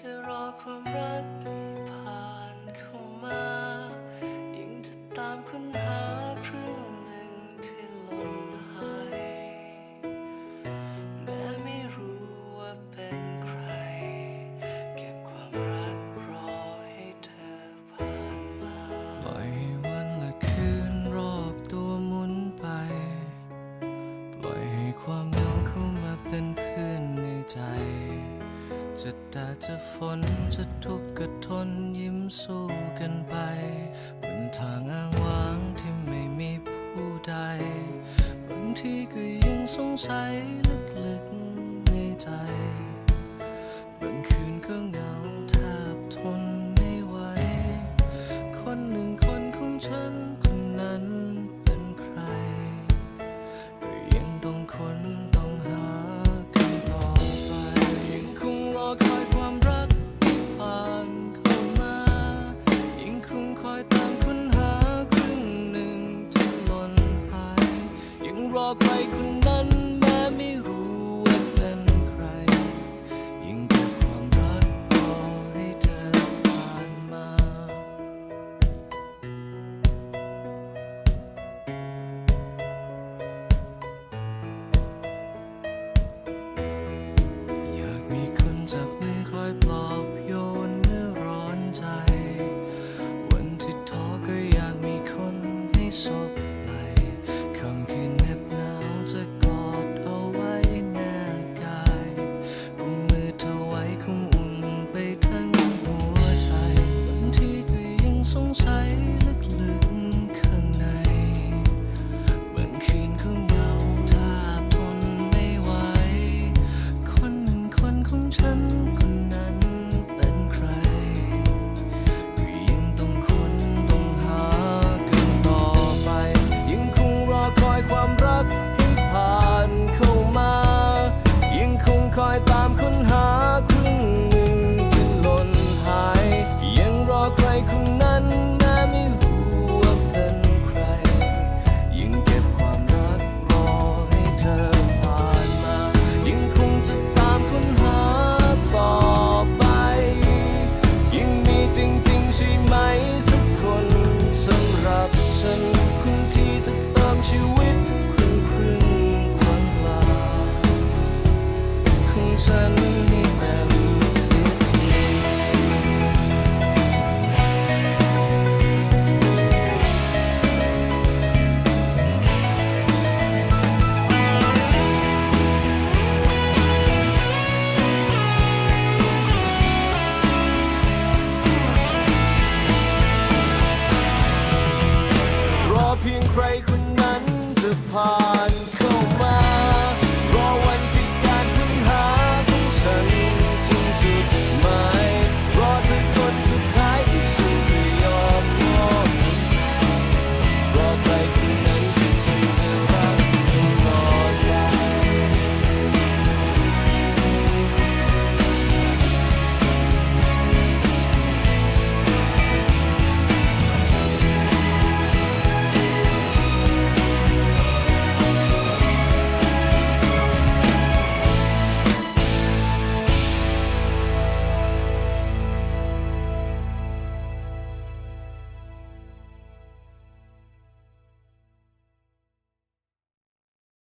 จะรอความรักผ่านเข้ามา ยิ่งจะตามคุณ จะแดดจะฝนจะทุกข์ก็ทนยิ้มสู้กันไปบนทางอ้างว้างที่ไม่มีผู้ใด บางทีก็ยังสงสัย like ฉันคงที่จะตามชีวิต